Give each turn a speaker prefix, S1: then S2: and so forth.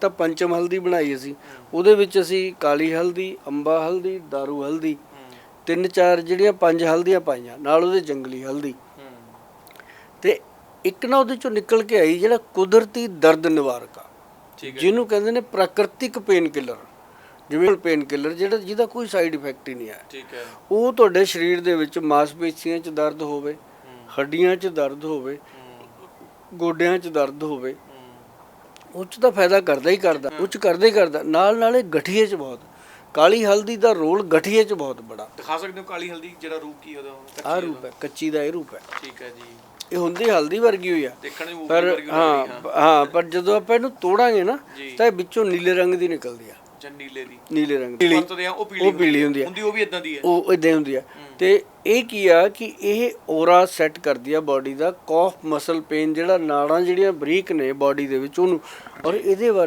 S1: ਤਾਂ ਪੰਚਮ ਹਲਦੀ ਬਣਾਈ ਅਸੀਂ। ਉਹਦੇ ਵਿੱਚ ਅਸੀਂ ਕਾਲੀ ਹਲਦੀ ਅੰਬਾ ਹਲਦੀ ਦਾਰੂ ਹਲਦੀ ਤਿੰਨ ਚਾਰ ਜਿਹੜੀਆਂ ਪੰਜ ਹਲਦੀਆਂ ਪਾਈਆਂ ਨਾਲ ਉਹਦੇ ਜੰਗਲੀ ਹਲਦੀ। ਤੇ ਇੱਕ ਨਾ ਉਹਦੇ ਚੋਂ ਨਿਕਲ ਕੇ ਆਈ ਜਿਹੜਾ ਕੁਦਰਤੀ ਦਰਦ ਨਿਵਾਰਕ ਆ। ਜਿਹਨੂੰ ਕਹਿੰਦੇ ਨੇ ਪ੍ਰਾਕਿਰਤਿਕ ਪੇਨ ਕਿਲਰ ਜਿਵੇਂ ਪੇਨ ਕਿਲਰ ਜਿਹੜਾ ਜਿਹਦਾ ਕੋਈ ਸਾਈਡ ਇਫੈਕਟ ਹੀ ਨਹੀਂ ਹੈ।
S2: ਠੀਕ ਹੈ।
S1: ਉਹ ਤੁਹਾਡੇ ਸਰੀਰ ਦੇ ਵਿੱਚ ਮਾਸਪੇਸ਼ੀਆਂ 'ਚ ਦਰਦ ਹੋਵੇ ਹੱਡੀਆਂ 'ਚ ਦਰਦ ਹੋਵੇ ਗੋਡਿਆਂ 'ਚ ਦਰਦ ਹੋਵੇ ਉਹ 'ਚ ਤਾਂ ਫਾਇਦਾ ਕਰਦਾ ਹੀ ਕਰਦਾ ਉਹ 'ਚ ਕਰਦਾ ਹੀ ਕਰਦਾ ਨਾਲ ਨਾਲੇ ਗਠੀਏ 'ਚ ਬਹੁਤ। ਕਾਲੀ ਹਲਦੀ ਦਾ ਰੋਲ ਗਠੀਏ 'ਚ ਬਹੁਤ ਬੜਾ।
S2: ਦਿਖਾ ਸਕਦੇ ਹੋ ਕਾਲੀ ਹਲਦੀ ਜਿਹੜਾ ਰੂਪ ਕੀ ਉਹਦਾ ਕੱਚੀ
S1: ਆਹ ਰੂਪ ਹੈ ਕੱਚੀ ਦਾ ਇਹ ਰੂਪ ਹੈ।
S2: ਠੀਕ ਹੈ ਜੀ।
S1: ਇਹ ਹੁੰਦੀ ਹਲਦੀ ਵਰਗੀ ਹੋਈ ਆ।
S2: ਦੇਖਣ ਨੂੰ ਮੂੰਗਫਲੀ
S1: ਪਰ ਹਾਂ
S2: ਹਾਂ
S1: ਹਾਂ ਪਰ ਜਦੋਂ ਆਪਾਂ ਇਹਨੂੰ ਤੋੜਾਂਗੇ ਨਾ। ਤਾਂ ਇਹ ਵਿੱਚੋਂ ਨੀਲੇ ਰੰਗ ਦੀ ਨਿਕਲਦੀ ਆ।
S2: ਜਾਂ ਨੀਲੇ ਦੀ?
S1: ਨੀਲੇ ਰੰਗ ਦੀ।
S2: ਵਰਤਦੇ ਆ ਉਹ ਪੀਲੀ
S1: ਉਹ ਪੀਲੀ ਹੁੰਦੀ ਆ।
S2: ਹੁੰਦੀ ਉਹ ਵੀ ਇਦਾਂ ਦੀ ਹੈ
S1: ਉਹ ਇਦਾਂ ਹੁੰਦੀ ਆ। ਤੇ ਇਹ ਕੀ ਆ ਕਿ ਇਹ ਔਰਾ ਸੈੱਟ ਕਰਦੀ ਆ ਬਾਡੀ ਦਾ ਕੌਫ ਮਸਲ ਪੇਨ ਜਿਹੜਾ ਨਾੜਾਂ ਜਿਹੜੀਆਂ ਬਰੀਕ ਨੇ ਬਾਡੀ ਦੇ ਵਿੱਚ ਉਹਨੂੰ। ਔਰ ਇਹਦੇ ਬਾਰੇ